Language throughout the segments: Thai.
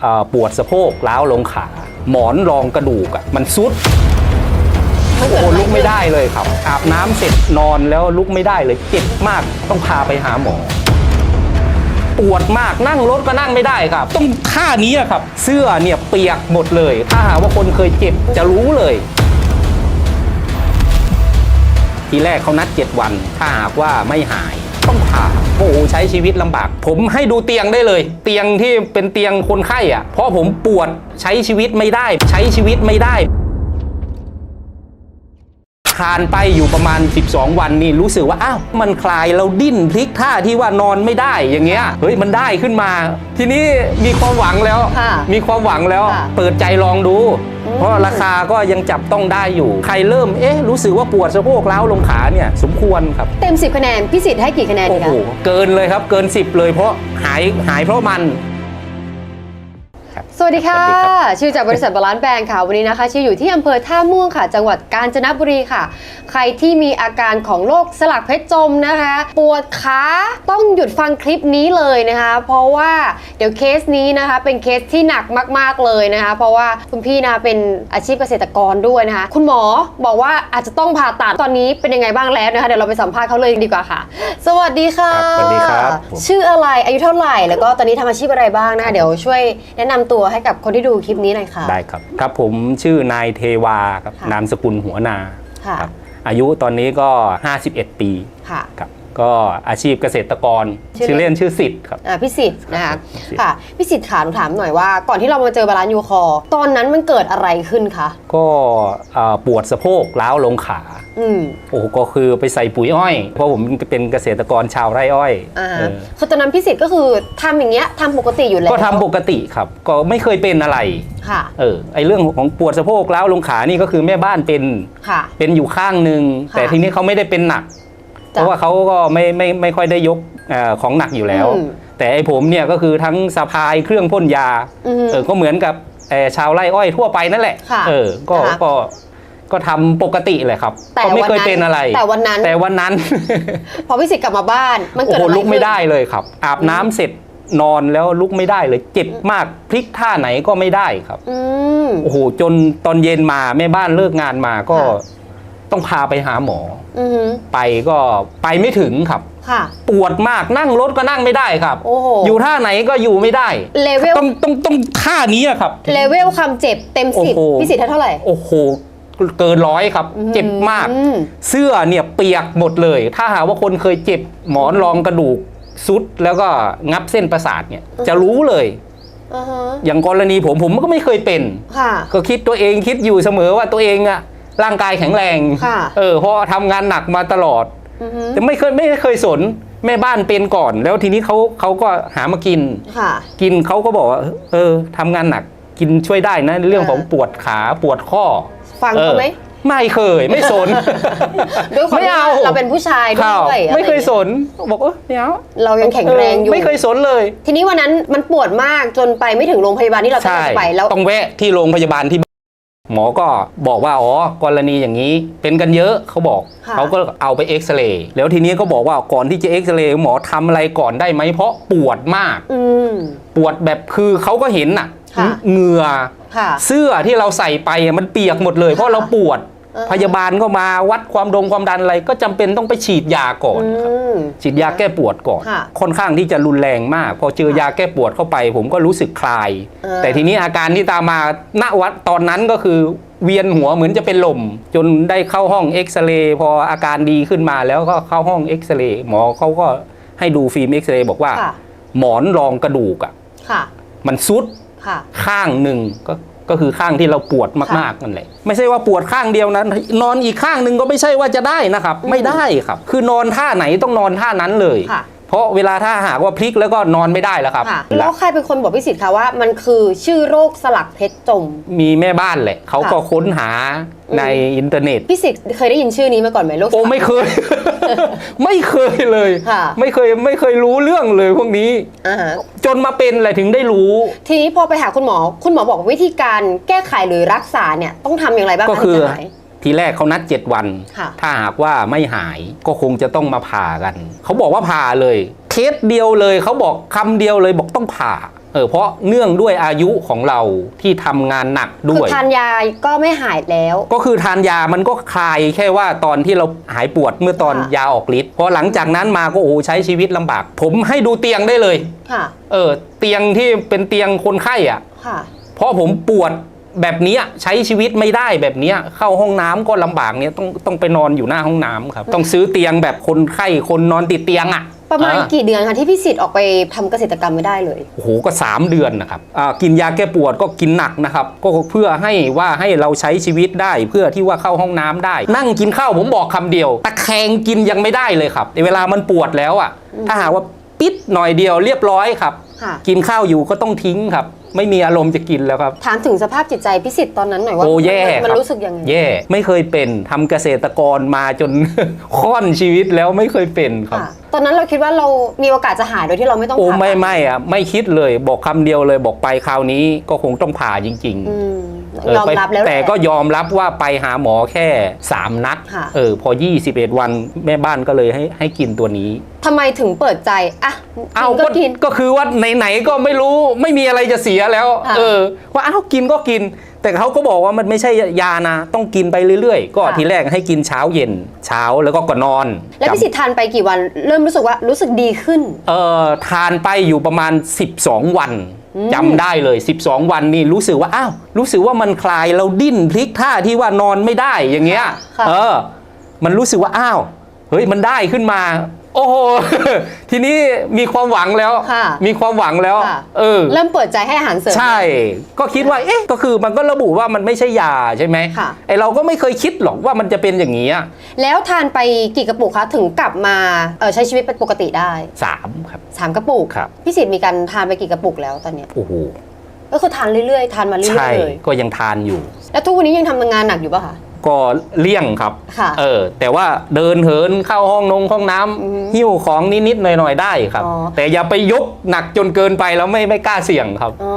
เอ่อปวดสะโพกล้าวลงขา หมอนรองกระดูกอะมันซุดมันโอ้เกิดโหอะไรลุกไม่ได้เลยครับ อาบน้ำเสร็จนอนแล้วลุกไม่ได้เลยเจ็บมากต้องพาไปหาหมอ ปวดมากนั่งรถก็นั่งไม่ได้ครับ ต้องท่านี้อะครับ เสื้อเนี่ยเปียกหมดเลย ถ้าหากว่าคนเคยเจ็บจะรู้เลย ทีแรกเขานัด7วัน ถ้าหากว่าไม่หาย ต้องผ่าโอ้โหใช้ชีวิตลำบาก ผมให้ดูเตียงได้เลย เตียงที่เป็นเตียงคนไข้อะเพราะผมปวดใช้ชีวิตไม่ได้ ใช้ชีวิตไม่ได้ ทานไปอยู่ประมาณ 12 วันนี่รู้สึกว่าอ้าวมันคลายเราดิ้นพลิกท่าที่ว่านอนไม่ได้อย่างเงี้ยเฮ้ยมันได้ขึ้นมา ทีนี้มีความหวังแล้ว ค่ะมีความหวังแล้ว ค่ะเปิดใจลองดู อืม เพราะราคาก็ยังจับต้องได้อยู่ ใครเริ่มเอ๊ะรู้สึกว่าปวดสะโพกล้าวลงขาเนี่ยสมควรครับ เต็ม 10 คะแนน พี่สิทธิ์ให้กี่คะแนนโอ้ดีโหคะ เกินเลยครับเกิน 10 เลยเพราะหายหายเพราะมันครับ สวัสดีค่ะสวัสดีครับชื่อจากบริษัทบาลานซ์แบรนด์ค่ะ วันนี้นะคะชื่ออยู่ที่อำเภอท่าม่วงค่ะ จังหวัดกาญจนบุรีค่ะ ใครที่มีอาการของโรคสลักเพชรจมนะคะ ปวดขาต้องหยุดฟังคลิปนี้เลยนะคะ เพราะว่าเดี๋ยวเคสนี้นะคะเป็นเคสที่หนักมาก ๆเลยนะคะ เพราะว่าคุณพี่นะคะเป็นอาชีพเกษตรกรด้วยนะคะ คุณหมอบอกว่าอาจจะต้องผ่าตัดตอนนี้เป็นยังไงบ้างแล้วนะคะเดี๋ยวเราไปสัมภาษณ์เขาเลยดีกว่าค่ะ สวัสดีค่ะครับสวัสดีครับผมชื่ออะไรอายุเท่าไหร่แล้วก็ตอนนี้ทำอาชีพอะไรบ้างนะคะเดี๋ยวช่วยแนะนำตัวให้กับคนที่ดูคลิปนี้หน่อยค่ะ ได้ครับ ครับผมชื่อนายเทวาครับค่ะ นามสกุลหัวนาค่ะ ครับอายุตอนนี้ก็ 51 ปีค่ะ ครับ ก็อาชีพเกษตรกรชื่อชื่อเล่นชื่อสิทธิ์ครับอ่าพี่สิทธิ์นะครัคะบพี่สิทธิ์ค่ะพี่สิทธิ์ขาหนูถามหน่อยว่า ก่อนที่เรามาเจอบาลานซ์ยูคอร์ตอนนั้นมันเกิดอะไรขึ้นคะก็เอ่อปวดสะโพกล้าวลงขาอืมโอ้โหก็คือไปใส่ปุ๋ยอ้อย เพราะผมเป็นเกษตรกรชาวไร่อ้อยอ่าเออคือตอนนั้นพี่สิทธิ์ก็คือทำอย่างเงี้ยทำปกติอยู่แล้วก็ทำปกติครับ ก็ไม่เคยเป็นอะไรค่ะเออไอเรื่องของปวดสะโพกล้าวลงขานี่ก็คือแม่บ้านเป็นค่ะเป็นอยู่ข้างหนึ่งค่ะแต่ทีนี้เขาไม่ได้เป็นหนัก เพจ้ะราะว่าเขาก็ไม่ไม่ไม่ค่อยได้ยกเออของหนักอยู่แล้วอืมแต่ไอผมเนี่ยก็คือทั้งสะพายเครื่องพ่นยาอือฮึเออก็เหมือนกับเอ่อชาวไร่อ้อยทั่วไปนั่นแหละค่ะเออก็นะคะก็ก็ทำปกติเลยครับแต่ก็ไม่วันเคยนั้นเป็นอะไร แต่วันนั้นแต่วันนั้น พอพี่สิทธิ์กลับมาบ้าน มันโอ้เกิดโหอะไรลุกไม่ขึ้นได้เลยครับ อาบน้ำเสร็จนอนแล้วลุกไม่ได้เลยเจ็บมากพลิกท่าไหนก็ไม่ได้ครับอืมโอ้โหจนตอนเย็นมาแม่บ้านเลิกงานมาก็ค่ะ ต้องพาไปหาหมอ อือฮึไปก็ไปไม่ถึงครับ ค่ะ ปวดมากนั่งรถก็นั่งไม่ได้ครับ โอ้โหอยู่ท่าไหนก็อยู่ไม่ได้ เลเวลต้องต้องต้องท่านี้อะครับ เลเวลความเจ็บเต็มสิบโอ้โห พี่สิทธิ์ให้เท่าไหร่ โอ้โหเกินร้อยครับ เจ็บมาก อืม เสื้อเนี่ยเปียกหมดเลย ถ้าหากว่าคนเคยเจ็บหมอนรองกระดูกซุดแล้วก็งับเส้นประสาทเนี่ย จะรู้เลย อ่าฮะอย่างกรณีผมผมก็ไม่เคยเป็น ค่ะ ก็คิดตัวเองคิดอยู่เสมอว่าตัวเองอะ ร่างกายแข็งแรงค่ะเออเพราะทำงานหนักมาตลอด อือฮึแต่ไม่เคยไม่เคยสนแม่บ้านเป็นก่อน แล้วทีนี้เขาเขาก็หามากิน ค่ะ กินเขาก็บอกว่าเออทำงานหนักกินช่วยได้นะ เรื่องของปวดขาปวดข้อฟังออเขาไหมไม่เคย ไม่สน ด้วยความไม่ที่เอา เราเป็นผู้ชายครับด้วยไม่เคยอะรสน บอกเออไม่เอาเรายังแข็งแรงอยู่ เไม่เคยสนเลย ทีนี้วันนั้นมันปวดมากจนไปไม่ถึงโรงพยาบาลที่เราต้องใช่ไปแล้ว ต้องแวะที่โรงพยาบาลที่บ้าน หมอก็บอกว่าอ๋อกรณีอย่างนี้เป็นกันเยอะเขาบอกค่ะเขาก็เอาไปเอ็กซเรย์แล้วทีนี้ก็บอกว่าก่อนที่จะเอ็กซเรย์หมอทำอะไรก่อนได้ไหมเพราะปวดมากอืมปวดแบบคือเขาก็เห็นน่ะค่ะเหงื่อค่ะเสื้อที่เราใส่ไปอะมันเปียกหมดเลย เพราะเราปวดอ่าฮะ พยาบาลก็มาวัดความดงความดันอะไรก็จำเป็นต้องไปฉีดยาก่อนอืครับมฉีดยาแก้ปวดก่อนค่ะค่อนข้างที่จะรุนแรงมาก พอเจอยาแก้ปวดเข้าไป ผมก็รู้สึกคลายอ่าแต่ทีนี้อาการที่ตามมาณวัดตอนนั้นก็คือเวียนหัวเหมือนจะเป็นลม จนได้เข้าห้องเอ็กซเรย์พออาการดีขึ้นมาแล้วก็เข้าห้องเอ็กซเรย์หมอเขาก็ให้ดูฟิล์มเอ็กซเรย์บอกว่าค่ะหมอนรองกระดูกอะค่ะมันซุดค่ะข้างหนึ่งก็ ก็คือข้างที่เราปวดมากๆนั่นแหละไม่ใช่ว่าปวดข้างเดียวนั้นนอนอีกข้างหนึ่งก็ไม่ใช่ว่าจะได้นะครับ ไม่ได้ครับ คือนอนท่าไหนต้องนอนท่านั้นเลยค่ะ เพราะเวลาถ้าหากว่าพลิกแล้วก็นอนไม่ได้แล้วครับ ค่ะแล้วใครเป็นคนบอกพี่สิทธิ์คะว่ามันคือชื่อโรคสลักเพชรจม มีแม่บ้านแหละเขาก็ค้นหาในอินเทอร์เน็ตพี่สิทธิ์เคยได้ยินชื่อนี้มาก่อนไหมโรคสโอ้ลักไม่เคย ไม่เคยเลย ค่ะ ไม่เคยไม่เคยรู้เรื่องเลยพวกนี้ อ่าฮะจนมาเป็นอะไรถึงได้รู้ ทีนี้พอไปหาคุณหมอ คุณหมอบอกวิธีการแก้ไขหรือรักษาเนี่ยต้องทำอย่างไรบ้างก็คะคืถึองจะหาย ทีแรกเขานัด 7 วันค่ะถ้าหากว่าไม่หายก็คงจะต้องมาผ่ากัน เขาบอกว่าผ่าเลย เคสเดียวเลยเขาบอกคำเดียวเลยบอกต้องผ่าเเออเพราะเนื่องด้วยอายุของเราที่ทำงานหนักคืด้อวยทานยาก็ไม่หายแล้ว ก็คือทานยามันก็คลายแค่ว่าตอนที่เราหายปวดเมื่อตอนค่ะยาออกฤทธิ์พอหลังจากนั้นมาก็โอ้โหใช้ชีวิตลำบาก ผมให้ดูเตียงได้เลยค่ะเออเตียงที่เป็นเตียงคนไข้อะค่ะเพราะผมปวด แบบเนี้ยใช้ชีวิตไม่ได้แบบเนี้ยเข้าห้องน้ำก็ลำบากเนี่ยต้องต้องไปนอนอยู่หน้าห้องน้ำครับ ต้องซื้อเตียงแบบคนไข้คนนอนติดเตียงอะประมาณอ่กี่เดือนคะที่พี่สิทธิ์ออกไปทำเกษตรกรรมไม่ได้เลยโอ้โหก็ 3 เดือนนะครับอ่ากินยาแก้ปวดก็กินหนักนะครับก็เพื่อให้ว่าให้เราใช้ชีวิตได้ เพื่อที่ว่าเข้าห้องน้ำได้ นั่งกินข้าวผมบอกคำเดียว ตะแคงกินยังไม่ได้เลยครับเวลามันปวดแล้วอะถ้าหากว่าปิดหน่อยเดียวเรียบร้อยครับค่ะกินข้าวอยู่ก็ต้องทิ้งครับ ไม่มีอารมณ์จะกินแล้วครับ ถามถึงสภาพจิตใจพี่สิทธิ์ตอนนั้นหน่อยว่าโอ้แย่มันมันครับรู้สึกยังไง แย่ไม่เคยเป็นทำเกษตรกรมาจน ค่อนชีวิตแล้วไม่เคยเป็นครับ ค่ะ ตอนนั้นเราคิดว่าเรามีโอกาสจะหายโดยที่เราไม่ต้องโอ้ผ่าไม่ตัดไม่อะไม่คิดเลย บอกคำเดียวเลยบอกไปคราวนี้ก็คงต้องผ่าจริงๆอืมเออ ยอมไปรับแล้วหละแต่ก็ยอมรับว่าไปหาหมอแค่ 3 นัดค่ะเออพอ 21 วันแม่บ้านก็เลยให้ให้กินตัวนี้ทำไมถึงเปิดใจอะเอ้ากินก็กินก็คือว่าไหนๆก็ไม่รู้ไม่มีอะไรจะเสียแล้วค่ะเออ ว่าเอ้ากินก็กิน แต่เขาก็บอกว่ามันไม่ใช่ยานะ ต้องกินไปเรื่อยๆ ก็ค่ะทีแรกให้กินเช้าเย็น เช้าแล้วก็ก่อนนอน แล้วพี่สิทธิ์ทานไปกี่วัน เริ่มรู้สึกว่ารู้สึกดีขึ้น เออทานไปอยู่ประมาณ 12 วันอืม จำได้เลย 12 วันนี่รู้สึกว่าอ้าวรู้สึกว่ามันคลายเราดิ้นพลิกท่าที่ว่านอนไม่ได้อย่างเงี้ยค่ะเออ มันรู้สึกว่าอ้าวเฮ้ยมันได้ขึ้นมา โอ้โห ทีนี้มีความหวังแล้ว ค่ะมีความหวังแล้ว ค่ะ เออ เริ่มเปิดใจให้อาหารเสริม ใช่ ก็คิดว่า เอ๊ะ ก็คือมันก็ระบุว่ามันไม่ใช่ยาใช่ไหมค่ะ ไอเราก็ไม่เคยคิดหรอกว่ามันจะเป็นอย่างนี้อะแล้วทานไปกี่กระปุกคะถึงกลับมาเออใช้ชีวิตเป็นปกติได้สามครับ สามกระปุกครับ พี่สิทธิ์มีการทานไปกี่กระปุกแล้วตอนเนี้ยโอ้โห ก็คือทานเรื่อยๆทานมาเรื่ใช่ อยๆเลยก็ยังทานอยู่ แล้วทุกวันนี้ยังทำงานหนักอยู่ป่ะคะ ก็เลี่ยงครับ ค่ะเออ แต่ว่าเดินเหินเข้าห้องนงห้องน้ำอือฮึหิ้วของนิดๆหน่อยๆได้ครับ อ๋อ แต่อย่าไปยกหนักจนเกินไปแล้วไม่ไม่กล้าเสี่ยงครับ อ๋อ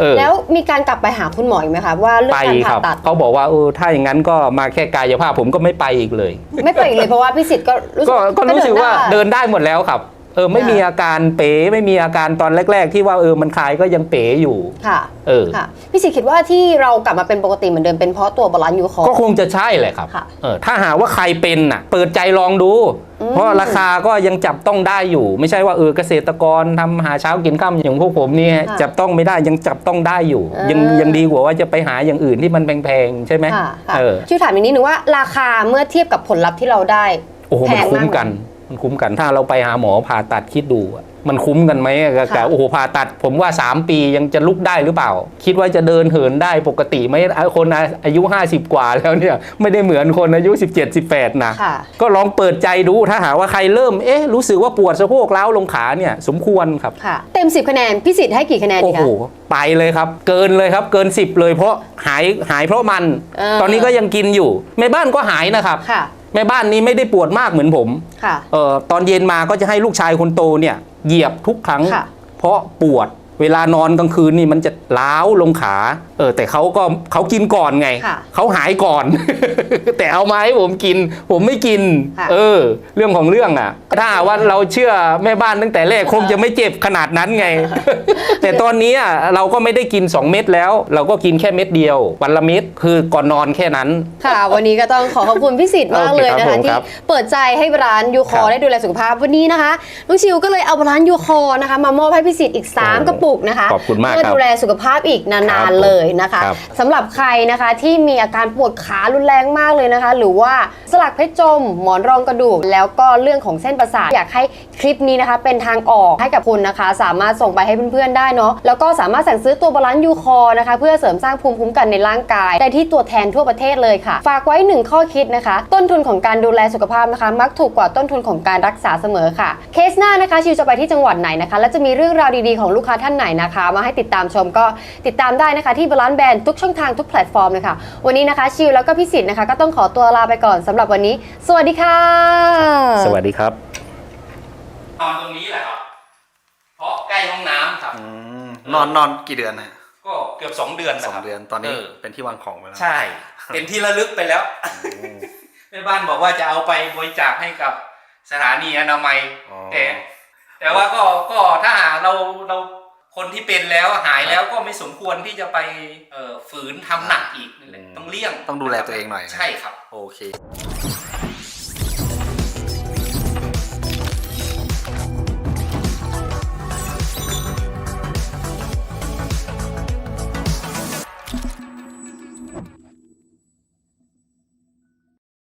เออ แล้วมีการกลับไปหาคุณหมออีกไหมคะว่าเรื่องไปการคผ่ารับตัดเขาบอกว่าเออถ้าอย่างนั้นก็มาแค่กายภาพผมก็ไม่ไปอีกเลย ไม่ไปอีกเลยเพราะว่าพี่สิทธิ์ก็รู้สึก็ก็รู้สึกว่าเดินนได้หมดแล้วครับ เออไม่ค่ะมีอาการเป๋ไม่มีอาการตอนแรก ๆ ที่ว่าเออมันคลายก็ยังเป๋อยู่ค่ะเออค่ะพี่สิทธิ์คิดว่าที่เรากลับมาเป็นปกติเหมือนเดิมเป็นเพราะตัวบาลานซ์ยูคอร์ก็คงจะใช่แหละครับค่ะเออถ้าหากว่าใครเป็นน่ะ เปิดใจลองดูอืมเพราะราคาก็ยังจับต้องได้อยู่ ไม่ใช่ว่าเออเกษตรกรทำหาเช้ากินข้ามอย่างพวกผมนี่ค่ะจับต้องไม่ได้ยังจับต้องได้อยู่อ่ายัยังยังดีกว่าว่าจะไปหาอย่างอื่นที่มันแพงๆใช่ไหมค่ะค่ะเออชื่อถามอีกนิดนึงว่าราคาเมื่อเทียบกับผลลัพธ์ที่เราได้โอ้โหแพมันงคุ้มมากกัน มันคุ้มกัน ถ้าเราไปหาหมอผ่าตัดคิดดูอะมันคุ้มกันไหมอะกับค่ะโอ้โหผ่าตัด ผมว่า 3 ปียังจะลุกได้หรือเปล่า คิดว่าจะเดินเหินได้ปกติไหมคนอายุ 50 กว่าแล้วเนี่ยไม่ได้เหมือนคนอายุ 17 18 นะค่ะก็ลองเปิดใจดูถ้าหากว่าใครเริ่มเอ๊ะรู้สึกว่าปวดสะโพกล้าวลงขาเนี่ยสมควรครับค่ะเต็ม 10 คะแนนพี่สิทธิ์ให้กี่คะแนนดีโอ้โหคะไปเลยครับ เกินเลยครับเกิน 10 เลยเพราะหายหายเพราะมันเออตอนนี้ก็ยังกินอยู่แม่บ้านก็หายนะครับค่ะ แม่บ้านนี้ไม่ได้ปวดมากเหมือนผมค่ะ เอ่อตอนเย็นมาก็จะให้ลูกชายคนโตเนี่ยเหยียบทุกครั้ง ค่ะ เพราะปวด เวลานอนกลางคืนนี่มันจะล้าวลงขาเออแต่เขาก็เขากินก่อนไง ค่ะเขาหายก่อน แต่เอามาให้ผมกิน ผมไม่กิน ค่ะ เออ เรื่องของเรื่องอะ ถ้าว่าเราเชื่อแม่บ้านตั้งแต่แรกคงจะไม่เจ็บขนาดนั้นไง แต่ตอนนี้อะเราก็ไม่ได้กิน 2 เม็ดแล้ว เราก็กินแค่เม็ดเดียว วันละเม็ดคือก่อนนอนแค่นั้น ค่ะ วันนี้ก็ต้องขอขอบคุณพี่สิทธิ์มากเลยนะโอเคครัคะบผมที่ครับเปิดใจให้ร้านยูคอครับได้ดูแลสุขภาพวันนี้นะคะน้องชิวก็เลยเอาร้านยูคอนะคะ มามอบให้พี่สิทธิ์อีก 3 กระปุกนะคะขอบคุณมากเพื่อครับดูแลสุขภาพอีกครันาบนๆเลยนะคะครับสำหรับใครนะคะที่มีอาการปวดขารุนแรงมากเลยนะคะ หรือว่าสลักเพชรจม หมอนรองกระดูก แล้วก็เรื่องของเส้นประสาทอยากให้คลิปนี้นะคะ เป็นทางออกให้กับคุณนะคะ สามารถส่งไปให้เพื่อนๆได้เนาะแล้วก็สามารถสั่งซื้อตัวบาลานซ์ยูคอนะคะ เพื่อเสริมสร้างภูมิคุ้มกันในร่างกายได้ที่ตัวแทนทั่วประเทศเลยค่ะ ฝากไว้หนึ่งข้อคิดนะคะ ต้นทุนของการดูแลสุขภาพนะคะ มักถูกกว่าต้นทุนของการรักษาเสมอค่ะ เคสหน้านะคะชิวจะไปที่จังหวัดไหนนะคะ และจะมีเรื่องราวดีๆของลูกค้าท่านไหนนะคะ มาให้ติดตามชมก็ติดตามได้นะคะที่บาลานซ์แบรนด์ทุกช่องทางทุกแพลตฟอร์มเลยค่ะ วันนี้นะคะชิวแล้วก็พี่สิทธิ์นะคะก็ต้องขอตัวลาไปก่อนสำหรับวันนี้ สวัสดีค่ะ สวัสดีครับนอนตรงนี้แหละครับ เพราะใกล้ห้องน้ำครับ อืมนอนนอนกี่เดือนนะก็เกือบสองเดือนสนะองครับ เดือนตอนนี้เเป็นที่วางของไปแล้วใช่ เป็นที่ระลึกไปแล้วแม่บ้านบอกว่าจะเอาไปบริจาคให้กับสถานีอนามัย อ๋อ แต่แต่ว่าก็ก็ถ้าหากเราเรา คนที่เป็นแล้วหายแล้วก็ไม่สมควรที่จะไปเอ่อฝืนทำหนักอีกนั่นแหละอืมต้องเลี่ยงต้องดูแลตัวเองหน่อยใช่ครับ โอเค